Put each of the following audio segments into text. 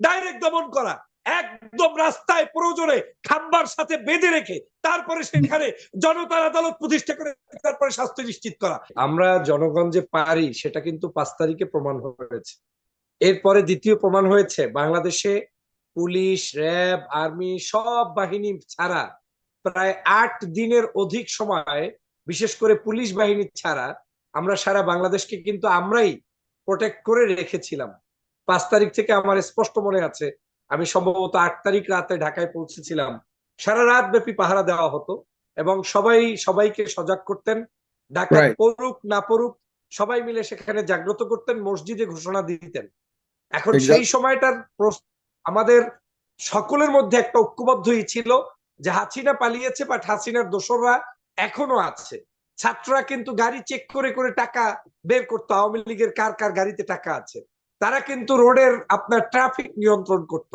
Direct দমন করা। একদম রাস্তায় প্রয়োজনে খাম্বার সাথে বেঁধে রেখে তারপরে সেখানে জনতার আদালত প্রতিষ্ঠা করে তারপরে শাস্তি নিশ্চিত করা। আমরা জনগণ যে পারি, সেটা কিন্তু পাঁচ তারিখে প্রমাণ হয়েছে। এরপরে দ্বিতীয় প্রমাণ হয়েছে, বাংলাদেশে পুলিশ, র্যাব, আর্মি সব বাহিনী ছাড়া প্রায় আট দিনের অধিক সময়, বিশেষ করে পুলিশ বাহিনী ছাড়া আমরা সারা বাংলাদেশকে কিন্তু আমরাই প্রোটেক্ট করে রেখেছিলাম। পাঁচ তারিখ থেকে আমার স্পষ্ট মনে আছে। আমি সম্ভবত আট তারিখ রাতে ঢাকায় পৌঁছেছিলাম। সারা রাত ব্যাপী পাহারা দেওয়া হতো এবং সবাই সবাইকে সজাগ করতেন। ঢাকা পড়ুক না পড়ুক সবাই মিলে সেখানে জাগ্রত করতেন মসজিদে ঘোষণা দিতেন। এখন সেই সময়টার আমাদের সকলের মধ্যে একটা ঐক্যবদ্ধই ছিল যে হাসিনা পালিয়েছে বাট হাসিনার দোসররা এখনও আছে। ছাত্ররা কিন্তু গাড়ি চেক করে করে টাকা বের করতো। আওয়ামী লীগের কার কার গাড়িতে টাকা আছে? তারা কিন্তু রোডের আপনার ট্রাফিক নিয়ন্ত্রণ করত।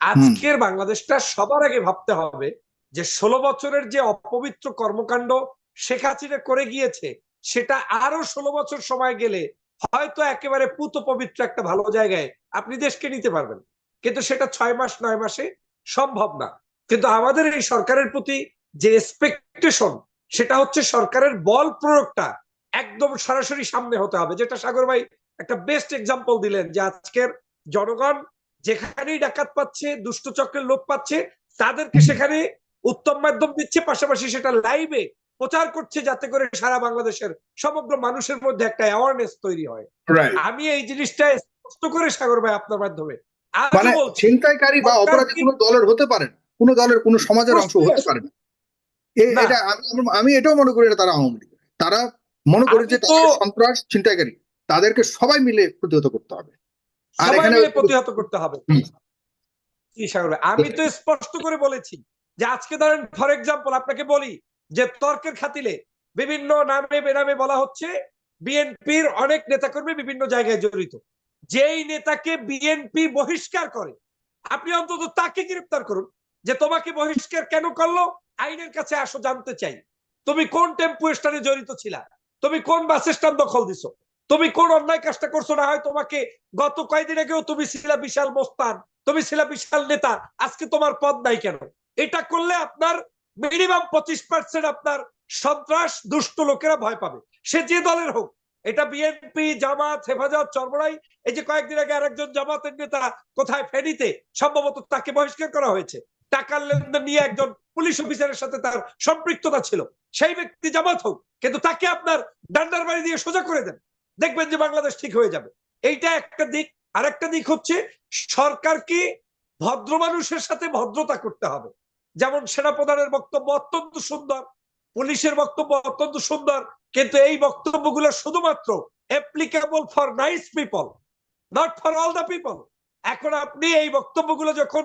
আজকের বাংলাদেশটা সবার আগে ভাবতে হবে যে ষোলো বছরের যে অপবিত্র কর্মকাণ্ড শেখ হাসিনা করে গিয়েছে সেটা আরও ষোলো বছর সময় গেলে হয়তো একেবারে পুত পবিত্র একটা ভালো জায়গায় আপনি দেশকে নিতে পারবেন। কিন্তু সেটা ছয় মাস নয় মাসে সম্ভব না। কিন্তু আমাদের এই সরকারের প্রতি যে এক্সপেকটেশন সেটা হচ্ছে সরকারের বল প্রয়োগটা একদম সরাসরি সামনে হতে হবে। যেটা সাগর ভাই একটা বেস্ট এক্সাম্পল দিলেন যে আজকের জনগণ যেখানেই ডাকাত পাচ্ছে দুষ্ট চক্রের লোক পাচ্ছে তাদেরকে সেখানে উত্তম মাধ্যম দিচ্ছে পাশাপাশি সেটা লাইভে প্রচার করছে যাতে করে সারা বাংলাদেশের সমগ্র মানুষের মধ্যে একটা অ্যাওয়ারনেস তৈরি হয়। আমি এই জিনিসটা স্পষ্ট করে সাগর ভাই আপনার মাধ্যমে। মানে ছিনতাইকারী বা অপরাধী কোনো দলের হতে পারে না। কোনো দলের কোনো সমাজের অংশ হতে পারে না। এটা আমি- এটাও মনে করি এটা তারা আওয়ামী লীগ তারা মনে করে যে সন্ত্রাস ছিনতাইকারী। তাদেরকে সবাই মিলে প্রতিহত করতে হবে। আর এখানে প্রতিহত করতে হবে। আমি তো স্পষ্ট করে বলেছি যে আজকে ধরেন ফর এক্সাম্পল আপনাকে বলি যে তর্কের খাতিলে বিভিন্ন নামে বেনামে বলা হচ্ছে বিএনপির অনেক নেতাকর্মী বিভিন্ন জায়গায় জড়িত। যেই নেতাকে বিএনপি বহিষ্কার করে আপনি অন্তত তাকে গ্রেপ্তার করুন যে তোমাকে বহিষ্কার কেন করল? আইনের কাছে আসো জানতে চাই। তুমি কোন টেম্পু স্ট্যান্ডে জড়িত ছিলা? তুমি কোন বাস স্ট্যান্ড দখল দিছো? তুমি কোন অন্যায় কাজটা করছ না? হয় তোমাকে গত কয়েকদিন আগেও তুমি ছিলা বিশাল মোস্তান তুমি ছিলা বিশাল নেতা, আজকে তোমার পদ নাই কেন? এটা করলে আপনার মিনিমাম পঁচিশ পার্সেন্ট আপনার সন্ত্রাস দুষ্ট লোকেরা ভয় পাবে। সে যে দলের হোক, এটা বিএনপি জামাত, হেফাজত চরমরাই এই যে কয়েকদিন আগে আরেকজন জামাতের নেতা কোথায় ফেনীতে, সম্ভবত তাকে বহিষ্কার করা হয়েছে। টাকার লেনদেন নিয়ে একজন পুলিশ অফিসারের সাথে তার সম্পৃক্ততা ছিল। সেই ব্যক্তি জামাত হোক, কিন্তু তাকে আপনার ডান্ডার বাড়ি দিয়ে সোজা করে দেন। দেখবেন যে বাংলাদেশ ঠিক হয়ে যাবে। এইটা একটা দিক। আরেকটা দিক হচ্ছে সরকারকে ভদ্র মানুষের সাথে ভদ্রতা করতে হবে। যেমন সেনাপ্রধানের বক্তব্য অত্যন্ত সুন্দর, পুলিশের বক্তব্য অত্যন্ত সুন্দর, কিন্তু এই বক্তব্যগুলো শুধুমাত্র applicable for nice people not for all the people এখন আপনি এই বক্তব্যগুলো যখন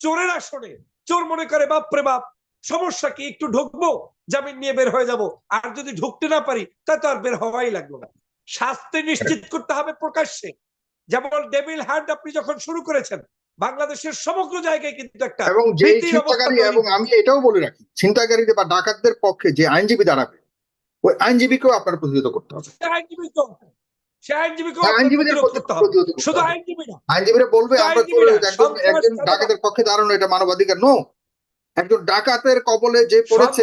চোরের আসনে, চোর মনে করে বাপরে বাপ, সমস্যা কি? একটু ঢুকবো, জামিন নিয়ে বের হয়ে যাব। আর যদি ঢুকতে না পারি তা তো আর বের হওয়াই লাগল না। শাস্তি নিশ্চিত করতে হবে প্রকাশ্যে। যেমন ডেভিল হ্যান্ড আপনি যখন শুরু করেছেন বাংলাদেশের সমগ্র জায়গায় কিন্তু একটা এবং যে এবং আমি এটাও বলে রাখি ছিনতাইকারীদের বা ডাকাতদের পক্ষে যে আইনজীবী দাঁড়াবে ওই আইনজীবীকেও আপনার প্রতিহত করতে হবে। আইনজীবী তো শুধু আইনজীবী না। আইনজীবীরা বলবে আমরা একজন। ডাকাতের পক্ষে দাঁড়ানো এটা মানবাধিকার নো। একজন ডাকাতের কবলে যে পড়েছে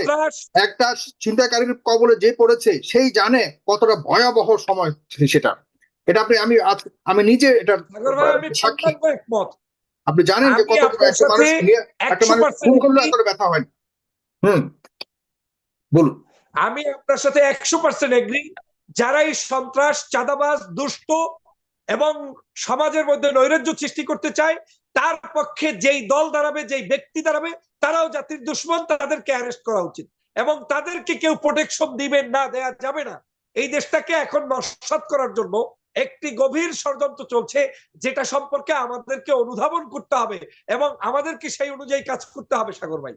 একটা চিন্তাকারীর কবলে যে পড়েছে সেই জানে কতটা ভয়াবহ সময় সেটা। এটা আপনি আমি আমি নিজে এটা সাক্ষী। আপনি জানেন যে কত একটা মানুষ একটা মানুষ খুন করলে এতটা ব্যথা হয়। হুম। বলুন। আমি আপনার সাথে একশো পার্সেন্ট এগ্রি যারাই সন্ত্রাস চাঁদাবাজ দুষ্ট এবং সমাজের মধ্যে নৈরাজ্য সৃষ্টি করতে চায় তার পক্ষে যেই দল দাঁড়াবে যেই ব্যক্তি দাঁড়াবে তারাও জাতির দুশ্মন তাদেরকে অ্যারেস্ট করা উচিত। এবং তাদেরকে কেউ প্রোটেকশন দিবেন না দেয়া যাবে না। এই দেশটাকে এখন নস্বাত করার জন্য একটি গভীর ষড়যন্ত্র চলছে যেটা সম্পর্কে আমাদেরকে অনুধাবন করতে হবে এবং আমাদেরকে সেই অনুযায়ী কাজ করতে হবে সাগর ভাই।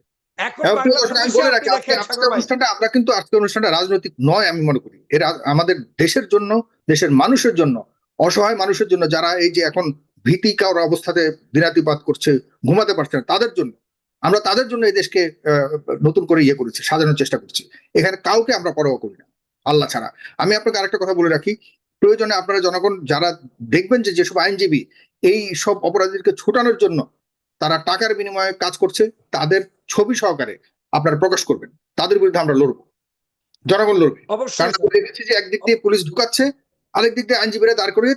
অনুষ্ঠানটা আমরা কিন্তু আজকের অনুষ্ঠানটা রাজনৈতিক নয় আমি মনে করি। এরা আমাদের দেশের জন্য দেশের মানুষের জন্য অসহায় মানুষের জন্য যারা এই যে এখন ভীতিকর অবস্থাতে দিনাতিপাত করছে ঘুমাতে পারছে না তাদের জন্য। আমরা তাদের জন্য এই দেশকে নতুন করে ইয়ে করেছি সাজানোর চেষ্টা করছি। এখানে কাউকে আমরা পরোয়া করি না আল্লাহ ছাড়া। আমি আপনাকে আরেকটা কথা বলে রাখি প্রয়োজনে আপনারা জনগণ যারা দেখবেন যে যেসব আইনজীবী এই সব অপরাধীদেরকে ছোটানোর জন্য তারা টাকার বিনিময়ে কাজ করছে তাদের ছবি সহকারে আপনারা প্রকাশ করবেন। তাদের বিরুদ্ধে আমরা লড়বো। জনগণ লড়বে। অবশ্যই। দেখেছি যে একদিক দিয়ে পুলিশ ঢুকাচ্ছে আরেক দিক দিয়ে আইনজীবীরা দাঁড় করিয়ে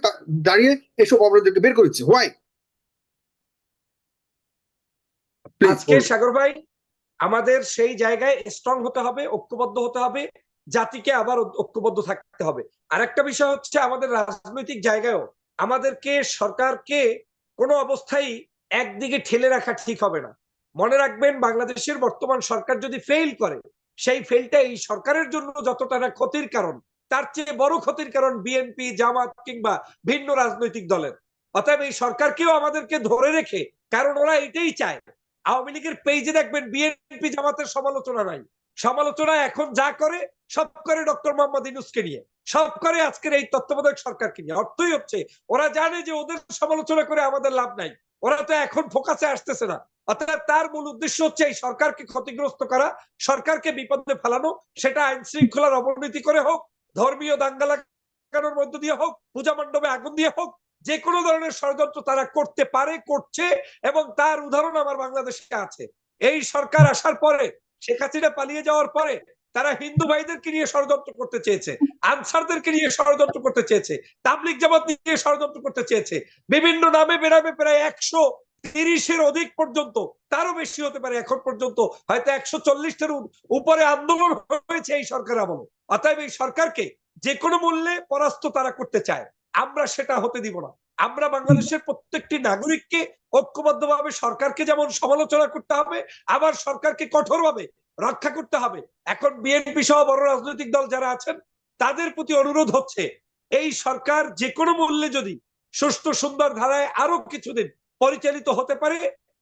দাঁড়িয়ে এসব অপরাধীদেরকে বের করেছে। হোয়াই আজকে সাগর ভাই আমাদের সেই জায়গায় স্ট্রং হতে হবে ঐক্যবদ্ধ হতে হবে জাতিকে আবার ঐক্যবদ্ধ থাকতে হবে। আরেকটা বিষয় হচ্ছে আমাদের রাজনৈতিক জায়গায়ও আমাদেরকে সরকারকে কোনো অবস্থায় একদিকে ঠেলে রাখা ঠিক হবে না। মনে রাখবেন বাংলাদেশের বর্তমান সরকার যদি ফেল করে সেই ফেলটা এই সরকারের জন্য যতটা না ক্ষতির কারণ। তার চেয়ে বড় ক্ষতির কারণ বিএনপি জামাত কিংবা ভিন্ন রাজনৈতিক দলের। অতএব এই সরকারকেও আমাদেরকে ধরে রেখে, কারণ ওরা এটাই চায়, আওয়ামী লীগের পেজে দেখবেন বিএনপি জামাতের সমালোচনা নাই। সমালোচনা এখন যা করে, সব করে ডক্টর মোহাম্মদ ইনুসকে নিয়ে। সব করে আজকের এই তত্ত্বাবধায়ক সরকারকে নিয়ে। অর্থই হচ্ছে, ওরা জানে যে ওদের সমালোচনা করে আমাদের লাভ নাই। ওরা তো এখন ফোকাসে আসতেছে না। অর্থাৎ তার মূল উদ্দেশ্য হচ্ছে এই সরকারকে ক্ষতিগ্রস্ত করা, সরকারকে বিপদে ফেলানো, সেটা আইন শৃঙ্খলার অবনতি করে হোক ধর্মীয় দাঙ্গা লাগানোর মধ্য দিয়ে হোক, পূজা মণ্ডপে আগুন দিয়ে হোক যে কোনো ধরনের ষড়যন্ত্র তারা করতে পারে, করছে এবং তার উদাহরণ আমার বাংলাদেশে আছে। এই সরকার আসার পরে, শেখ হাসিনা পালিয়ে যাওয়ার পরে, তারা হিন্দু ভাইদেরকে নিয়ে ষড়যন্ত্র করতে চেয়েছে, আনসারদেরকে নিয়ে ষড়যন্ত্র করতে চেয়েছে তাবলিক জামাত নিয়ে ষড়যন্ত্র করতে চেয়েছে। বিভিন্ন নামে বেনামে প্রায় একশো তিরিশের অধিক পর্যন্ত, তারও বেশি হতে পারে এখন পর্যন্ত। হয়তো একশো চল্লিশটার উপরে আন্দোলন হয়েছে এই সরকার আমলে। অতএব এই সরকারকে যে কোনো মূল্যে পরাস্ত তারা করতে চায়। আমরা সেটা হতে দিব না। আমরা বাংলাদেশের প্রত্যেকটি নাগরিককে ঐক্যবদ্ধভাবে সরকারকে যেমন সমালোচনা করতে হবে, আবার সরকারকে কঠোরভাবে রক্ষা করতে হবে। এখন বিএনপি সহ বড় রাজনৈতিক দল যারা আছেন, তাদের প্রতি অনুরোধ হচ্ছে, এই সরকার যে কোনো মূল্যে যদি সুষ্ঠু, সুন্দর ধারায় আরও কিছুদিন পরিচালিত হতে পারে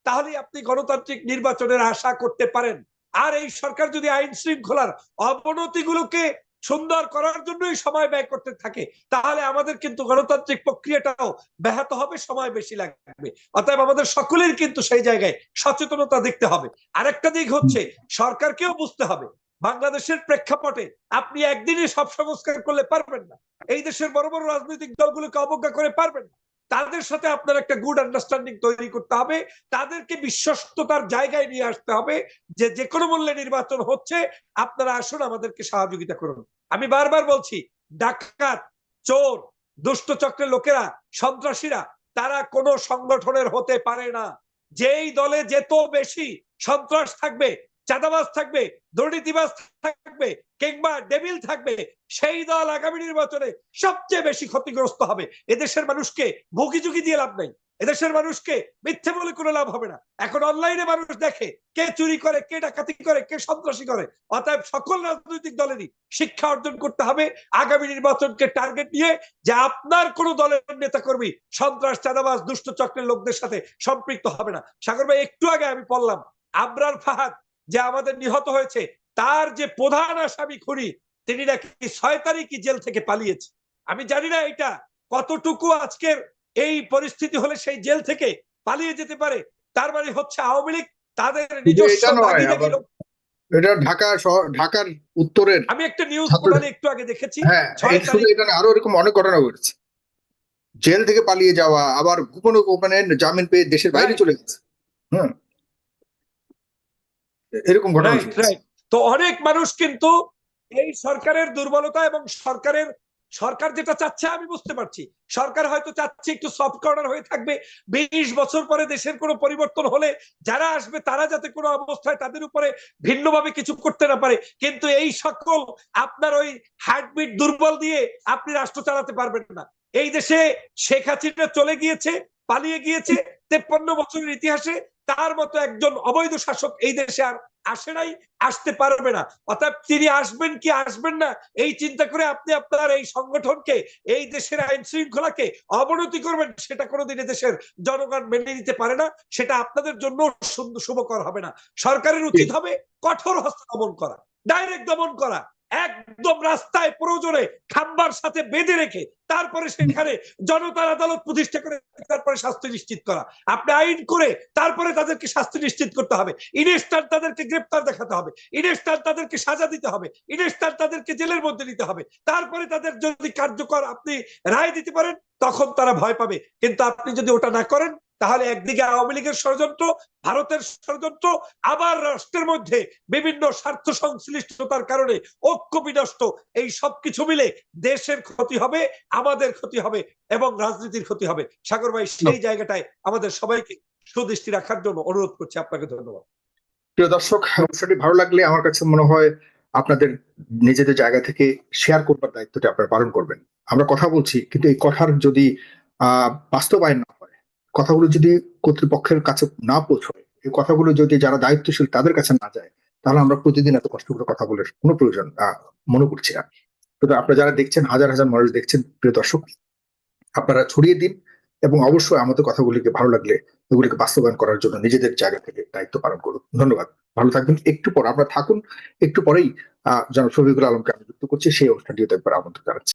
তাহলে আপনি গণতান্ত্রিক নির্বাচনের আশা করতে পারেন। আর এই সরকার যদি আইন শৃঙ্খলার অবনতিগুলোকে সুন্দর করার জন্যই সময় ব্যয় করতে থাকে, তাহলে আমাদের কিন্তু গণতান্ত্রিক প্রক্রিয়াটাও ব্যাহত হবে, সময় বেশি লাগবে। অতএব আমাদের সকলের কিন্তু সেই জায়গায় সচেতনতা দেখতে হবে। আরেকটা দিক হচ্ছে, সরকারকেও বুঝতে হবে, বাংলাদেশের প্রেক্ষাপটে আপনি একদিনে সব সংস্কার করলে পারবেন না। এই দেশের বড় বড় রাজনৈতিক দলগুলোকে অবজ্ঞা করে পারবেন না। তাদের সাথে আপনার একটা গুড আন্ডারস্ট্যান্ডিং তৈরি করতে হবে। তাদেরকে বিশ্বস্ততার জায়গায় নিয়ে আসতে হবে যে যে কোনো মূল্যে নির্বাচন হচ্ছে, আপনারা আসুন আমাদেরকে সহযোগিতা করুন। আমি বারবার বলছি, ডাকাত, চোর, দুষ্ট চক্রের লোকেরা, সন্ত্রাসীরা, তারা কোনো সংগঠনের হতে পারে না। যেই দলে যেত বেশি সন্ত্রাস থাকবে চাঁদাবাজ থাকবে, দুর্নীতিবাজ থাকবে, কিংবা ডেবিল থাকবে, সেই দল আগামী নির্বাচনে সবচেয়ে বেশি ক্ষতিগ্রস্ত হবে। এদেশের মানুষকে ভুগি ঝুঁকি দিয়ে লাভ নেই। এদেশের মানুষকে মিথ্যে বলে কোনো লাভ হবে না। এখন অনলাইনে মানুষ দেখে কে চুরি করে, কে ডাকাতি করে, কে সন্ত্রাসী করে, অতএব সকল রাজনৈতিক দলেরই শিক্ষা অর্জন করতে হবে। আগামী নির্বাচনকে টার্গেট নিয়ে যে আপনার কোন দলের নেতা কর্মী সন্ত্রাস, চাঁদাবাজ, দুষ্ট চক্রের লোকদের সাথে সম্পৃক্ত হবে না। সাগর ভাই, একটু আগে আমি পড়লাম আবরার ফাহাদ যে আমাদের নিহত হয়েছে তার যে প্রধান আসামি খুনি তিনি নাকি ছয় তারিখই জেল থেকে পালিয়েছে? আমি জানি না এটা কতটুকু আজকের এই পরিস্থিতি হলে সেই জেল থেকে পালিয়ে যেতে পারে। তার মানে হচ্ছে আওয়ামী লীগ তাদের নিজস্ব এটা ঢাকা শহর ঢাকার উত্তরের আমি একটা নিউজ পোর্টালে একটু আগে দেখেছি হ্যাঁ আরও এরকম অনেক ঘটনা ঘটেছে। জেল থেকে পালিয়ে যাওয়া আবার গোপনে গোপনে জামিন পেয়ে দেশের বাইরে চলে গেছে। হুম। এরকম ঘটনা তো অনেক মানুষ কিন্তু এই সরকারের দুর্বলতা এবং সরকারের সরকার যেটা চাচ্ছে আমি বুঝতে পারছি। সরকার হয়তো চাচ্ছে একটু সফট কর্নার হয়ে থাকবে। বিশ বছর পরে দেশের কোনো পরিবর্তন হলে যারা আসবে তারা যাতে কোনো অবস্থায় তাদের উপরে ভিন্নভাবে কিছু করতে না পারে। কিন্তু এই সকল আপনার ওই হার্টবিট দুর্বল দিয়ে আপনি রাষ্ট্র চালাতে পারবেন না। এই দেশে শেখ হাসিনা চলে গিয়েছে পালিয়ে গিয়েছে তেপ্পান্ন বছরের ইতিহাসে। তার মতো একজন অবৈধ শাসক এই দেশে আর আসে নাই আসতে পারবে না। অর্থাৎ তিনি আসবেন কি আসবেন না এই চিন্তা করে আপনি আপনার এই সংগঠনকে এই দেশের আইন শৃঙ্খলাকে অবনতি করবেন সেটা কোনোদিন দেশের জনগণ মেনে নিতে পারে না। সেটা আপনাদের জন্য শুভকর হবে না। সরকারের উচিত হবে কঠোর হস্ত দমন করা ডাইরেক্ট দমন করা। একদম রাস্তায় প্রয়োজনে খাম্বার সাথে বেঁধে রেখে তারপরে সেখানে জনতার আদালত প্রতিষ্ঠা করে তারপরে শাস্তি নিশ্চিত করা। আপনি আইন করে তারপরে তাদেরকে শাস্তি নিশ্চিত করতে হবে। ইনস্ট্যান্ট তাদেরকে গ্রেপ্তার দেখাতে হবে। ইনস্ট্যান্ট তাদেরকে সাজা দিতে হবে। ইনস্ট্যান্ট তাদেরকে জেলের মধ্যে নিতে হবে। তারপরে তাদের যদি কার্যকর আপনি রায় দিতে পারেন, তখন তারা ভয় পাবে। কিন্তু আপনি যদি ওটা না করেন তাহলে একদিকে আওয়ামী লীগের ষড়যন্ত্র, ভারতের ষড়যন্ত্র, আবার রাষ্ট্রের মধ্যে বিভিন্ন স্বার্থ সংশ্লিষ্টতার কারণে ঐক্য বিনষ্ট, এই সবকিছু মিলে দেশের ক্ষতি হবে, আমাদের ক্ষতি হবে এবং রাজনীতির ক্ষতি হবে। সাগর ভাই, সেই জায়গাটায় আমাদের সবাইকে সুদৃষ্টি রাখার জন্য অনুরোধ করছি, আপনাকে ধন্যবাদ। প্রিয় দর্শক, অনুষ্ঠানটি ভালো লাগলে আমার কাছে মনে হয় আপনাদের নিজেদের জায়গা থেকে শেয়ার করবার দায়িত্বটা আপনারা পালন করবেন। আমরা কথা বলছি, কিন্তু এই কথার যদি, আহ, বাস্তবায়ন কথাগুলো যদি কর্তৃপক্ষের কাছে না পৌঁছয়, এই কথাগুলো যদি যারা দায়িত্বশীল তাদের কাছে না যায়, তাহলে আমরা প্রতিদিন এত কষ্ট করে কথা বলে কোনো প্রয়োজন মনে করছি না। কিন্তু আপনারা যারা দেখছেন, হাজার হাজার মানুষ দেখছেন, প্রিয় দর্শক, আপনারা ছড়িয়ে দিন এবং অবশ্যই আমাদের কথাগুলিকে ভালো লাগলে এগুলিকে বাস্তবায়ন করার জন্য নিজেদের জায়গা থেকে দায়িত্ব পালন করুন। ধন্যবাদ। ভালো থাকবেন। একটু পর আমরা থাকুন। একটু পরেই আহ জনাব শফিকুল আলমকে আমি যুক্ত করছি। সেই অনুষ্ঠানটিতে একবার আমন্ত্রণ জানাচ্ছি।